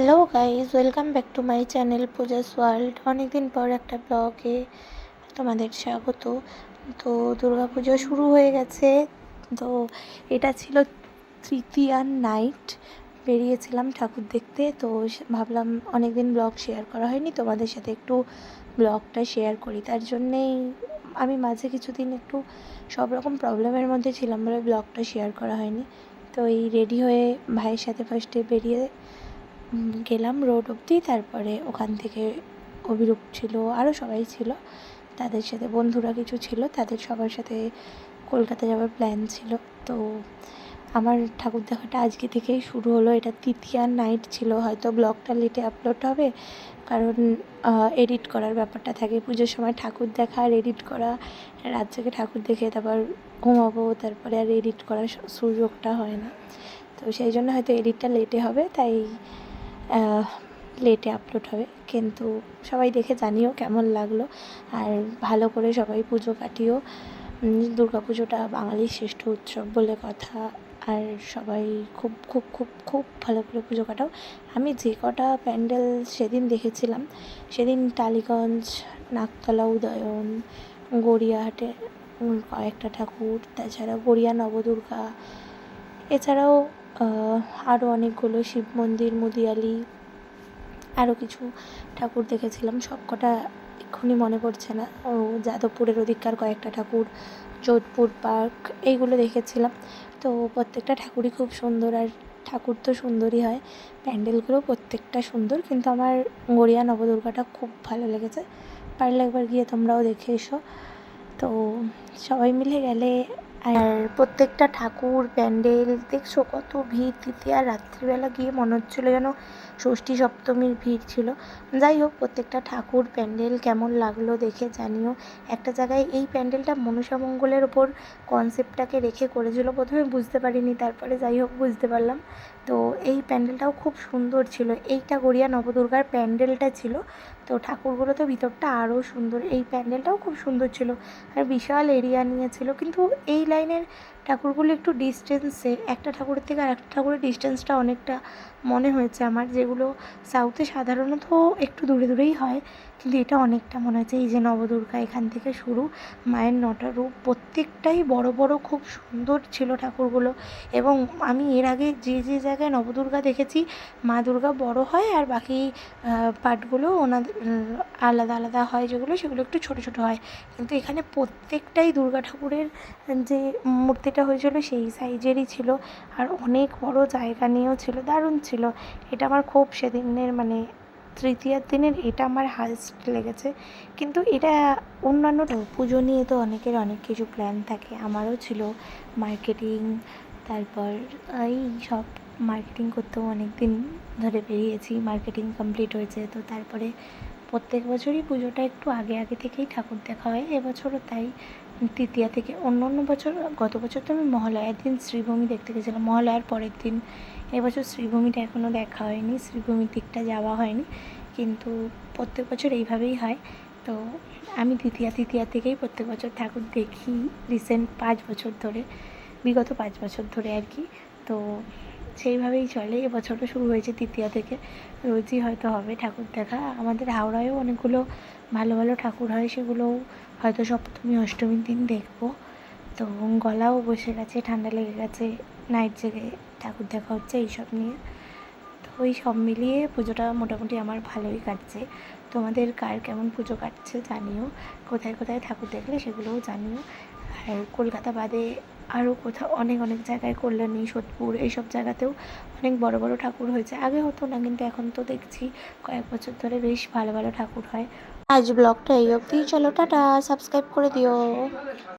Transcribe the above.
Hello guys welcome back to my channel Pooja's world অনেকদিন পর একটা ব্লগে তোমাদের স্বাগত। তো দুর্গাপুজো শুরু হয়ে গেছে। তো এটা ছিল তৃতীয়ার নাইট বেরিয়েছিলাম ঠাকুর দেখতে। তো ভাবলাম অনেকদিন ব্লগ শেয়ার করা হয়নি। তোমাদের সাথে একটু ব্লগটা শেয়ার করি। তার জন্যেই আমি মাঝে কিছুদিন একটু সব রকম প্রবলেমের মধ্যে ছিলাম বলে ব্লগটা শেয়ার করা হয়নি। তো এই রেডি হয়ে ভাইয়ের সাথে ফার্স্টে বেরিয়ে গেলাম রোড অবধি। তারপরে ওখান থেকে অভিরূপ ছিল আরও সবাই ছিল। তাদের সাথে বন্ধুরা কিছু ছিল, তাদের সবার সাথে কলকাতা যাওয়ার প্ল্যান ছিল। তো আমার ঠাকুর দেখাটা আজকে থেকেই শুরু হলো। এটা তৃতীয়ার নাইট ছিল, হয়তো ব্লগটা লেটে আপলোড হবে। কারণ এডিট করার ব্যাপারটা থাকে। পুজোর সময় ঠাকুর দেখা আর এডিট করা। রাত থেকে ঠাকুর দেখে তারপর ঘুমাবো, তারপরে আর এডিট করার সুযোগটা হয় না। তো সেই জন্য হয়তো এডিটটা লেটে হবে। তাই লেটে আপলোড হবে। কিন্তু সবাই দেখে জানিও কেমন লাগল। আর ভালো করে সবাই পুজো কাটিও। দুর্গা পুজোটা বাঙালির শ্রেষ্ঠ উৎসব বলে কথা। আর সবাই খুব খুব খুব খুব ভালো করে পুজো কাটাও। আমি যে কটা প্যান্ডেল সেদিন দেখেছিলাম, সেদিন টালিগঞ্জ, নাকতলা উদয়ন, গড়িয়াহাটে কয়েকটা ঠাকুর, তাছাড়া গড়িয়া নবদুর্গা, এছাড়াও আরও অনেকগুলো শিব মন্দির, মুদিয়ালি আরও কিছু ঠাকুর দেখেছিলাম। সবকটা এক্ষুনি মনে পড়ছে না। ও যাদবপুরের ওদিককার কয়েকটা ঠাকুর, যোধপুর পার্ক, এইগুলো দেখেছিলাম। তো প্রত্যেকটা ঠাকুরই খুব সুন্দর আর ঠাকুর তো সুন্দরই হয়। প্যান্ডেলগুলো প্রত্যেকটা সুন্দর, কিন্তু আমার গড়িয়া নবদুর্গাটা খুব ভালো লেগেছে। পারলে একবার গিয়ে তোমরাও দেখে এসো। তো সবাই মিলে গেলে আর প্রত্যেকটা ঠাকুর, প্যান্ডেল, দেখছ কত ভিড় দিতে আর রাত্রিবেলা গিয়ে মনে হচ্ছিল যেন ষষ্ঠী সপ্তমীর ভিড় ছিল। যাই হোক, প্রত্যেকটা ঠাকুর, প্যান্ডেল কেমন লাগল দেখে জানিও। একটা জায়গায় এই প্যান্ডেলটা মনসামঙ্গলের ওপর কনসেপ্টটাকে রেখে করেছিল প্রথমে বুঝতে পারিনি। তারপরে যাই হোক, বুঝতে পারলাম। তো এই প্যান্ডেলটাও খুব সুন্দর ছিল। এইটা গড়িয়া নবদুর্গার প্যান্ডেলটা ছিল। তো ঠাকুরগুলো তো ভিতরটা আরও সুন্দর। এই প্যান্ডেলটাও খুব সুন্দর ছিল। আর বিশাল এরিয়া নিয়েছিল কিন্তু এই লাইনের ঠাকুরগুলো একটু ডিস্টেন্সে একটা ঠাকুরের থেকে আর একটা ঠাকুরের ডিস্টেন্সটা অনেকটা মনে হয়েছে আমার। যেগুলো সাউথে সাধারণত একটু দূরে দূরেই হয় কিন্তু এটা অনেকটা মনে হয়েছে। এই যে নবদুর্গা এখান থেকে শুরু মায়ের নটা রূপ প্রত্যেকটাই বড় বড় খুব সুন্দর ছিল ঠাকুরগুলো। এবং আমি এর আগে যে যে জায়গায় নবদুর্গা দেখেছি মা দুর্গা বড় হয় আর বাকি আহ, পার্টগুলো ওনাদের আলাদা আলাদা হয় যেগুলো সেগুলো একটু ছোট ছোট হয়। কিন্তু এখানে প্রত্যেকটাই দুর্গা ঠাকুরের যে মূর্তিটা হয়েছিল সেই সাইজেরই ছিল আর অনেক বড় জায়গা নিয়েও ছিল, দারুণ ছিল। এটা আমার খুব সেদিনের মানে তৃতীয়ার দিনের এটা আমার হাইস্ট লেগেছে। কিন্তু এটা অন্যান্য পুজো নিয়ে তো অনেকের অনেক কিছু প্ল্যান থাকে। আমারও ছিল মার্কেটিং তারপর এই সব মার্কেটিং করতেও অনেক দিন ধরে বেরিয়েছি। মার্কেটিং কমপ্লিট হয়েছে, তো তারপরে প্রত্যেক বছরই পুজোটা একটু আগে আগে থেকেই ঠাকুর দেখা হয়। এবছরও তাই তৃতীয়া থেকে অন্য অন্য বছর, গত বছর তো আমি মহালয়ার দিন শ্রীভূমি দেখতে গেছিলাম। মহালয়ার পরের দিন। এবছর শ্রীভূমিটা এখনও দেখা হয়নি, শ্রীভূমির দিকটা যাওয়া হয়নি, কিন্তু প্রত্যেক বছর এইভাবেই হয়। তো আমি তৃতীয়া তৃতীয়া থেকেই প্রত্যেক বছর ঠাকুর দেখি, রিসেন্ট পাঁচ বছর ধরে, বিগত পাঁচ বছর ধরে আর কি। তো সেইভাবেই চলে, এবছরও শুরু হয়েছে তৃতীয়া থেকে, রোজই হয়তো হবে ঠাকুর দেখা। আমাদের হাওড়ায়ও অনেকগুলো ভালো ভালো ঠাকুর হয়, সেগুলোও হয়তো সপ্তমী, অষ্টমীর দিন দেখব। তো গলাও বসে গেছে, ঠান্ডা লেগে গেছে নাইট জেগে ঠাকুর দেখা হচ্ছে এইসব নিয়ে। তো ওই সব মিলিয়ে পুজোটা মোটামুটি আমার ভালোই কাটছে। তোমাদের কার কেমন পুজো কাটছে জানিও। কোথায় কোথায় ঠাকুর দেখলে সেগুলোও জানিও। আর কলকাতা বাদে আরও কোথাও অনেক অনেক জায়গায় কল্যাণী, সোদপুর এইসব জায়গাতেও অনেক বড় বড় ঠাকুর হয়েছে। আগে হতো না, কিন্তু এখন তো দেখছি কয়েক বছর ধরে বেশ ভালো ভালো ঠাকুর হয়। আজ ব্লগটা এই অবধি। চলো, টাটা। সাবস্ক্রাইব করে দিও।